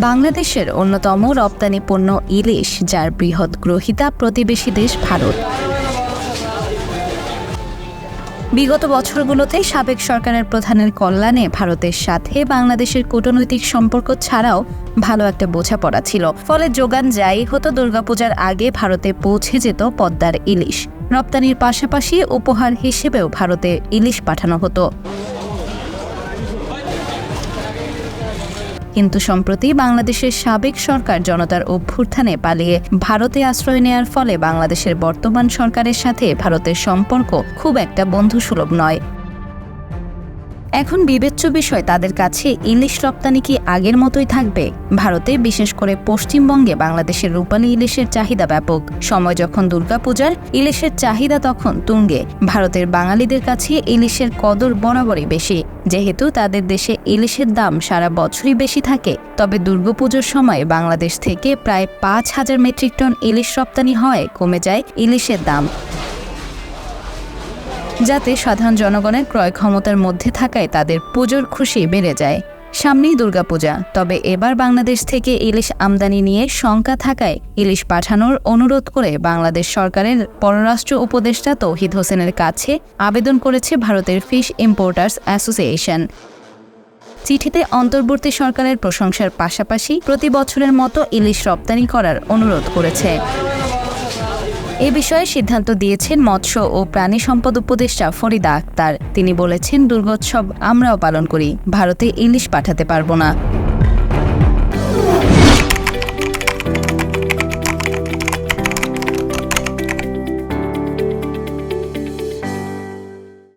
বাংলাদেশের অন্যতম রপ্তানি পণ্য ইলিশ, যার বৃহৎ গ্রহিতা প্রতিবেশী দেশ ভারত। বিগত বছরগুলোতে সাবেক সরকারের প্রধানের কল্যাণে ভারতের সাথে বাংলাদেশের কূটনৈতিক সম্পর্ক ছাড়াও ভালো একটা বোঝাপড়া ছিল। ফলে যোগান যাই হতো, দুর্গাপূজার আগে ভারতে পৌঁছে যেত পদ্মার ইলিশ। রপ্তানির পাশাপাশি উপহার হিসেবেও ভারতে ইলিশ পাঠানো হতো। কিন্তু সম্প্রতি বাংলাদেশের সাবেক সরকার জনতার অভ্যুত্থানে পালিয়ে ভারতে আশ্রয় নেয়ার ফলে বাংলাদেশের বর্তমান সরকারের সাথে ভারতের সম্পর্ক খুব একটা বন্ধুসুলভ নয়। এখন বিবেচ্য বিষয় তাদের কাছে ইলিশ রপ্তানি কি আগের মতোই থাকবে? ভারতে, বিশেষ করে পশ্চিমবঙ্গে, বাংলাদেশের রূপালী ইলিশের চাহিদা ব্যাপক। সময় যখন দুর্গাপূজার, ইলিশের চাহিদা তখন তুঙ্গে। ভারতের বাঙালিদের কাছে ইলিশের কদর বরাবরই বেশি। যেহেতু তাদের দেশে ইলিশের দাম সারা বছরই বেশি থাকে, তবে দুর্গাপুজোর সময় বাংলাদেশ থেকে প্রায় পাঁচ হাজার মেট্রিক টন ইলিশ রপ্তানি হয়, কমে যায় ইলিশের দাম। যাতে সাধারণ জনগণের ক্রয় ক্ষমতার মধ্যে থাকায় তাদের পুজোর খুশি বেড়ে যায়। সামনেই দুর্গাপূজা, তবে এবার বাংলাদেশ থেকে ইলিশ আমদানি নিয়ে শঙ্কা থাকায় ইলিশ পাঠানোর অনুরোধ করে বাংলাদেশ সরকারের পররাষ্ট্র উপদেষ্টা তৌহিদ হোসেনের কাছে আবেদন করেছে ভারতের ফিশ ইম্পোর্টার্স অ্যাসোসিয়েশন। চিঠিতে অন্তর্বর্তী সরকারের প্রশংসার পাশাপাশি প্রতি বছরের মতো ইলিশ রপ্তানি করার অনুরোধ করেছে। এ বিষয়ে সিদ্ধান্ত দিয়েছেন মৎস্য ও প্রাণী সম্পদ উপদেষ্টা ফরিদা আক্তার। তিনি বলেছেন, দুর্গোৎসব আমরাও পালন করি, ভারতে ইলিশ পাঠাতে পারব না।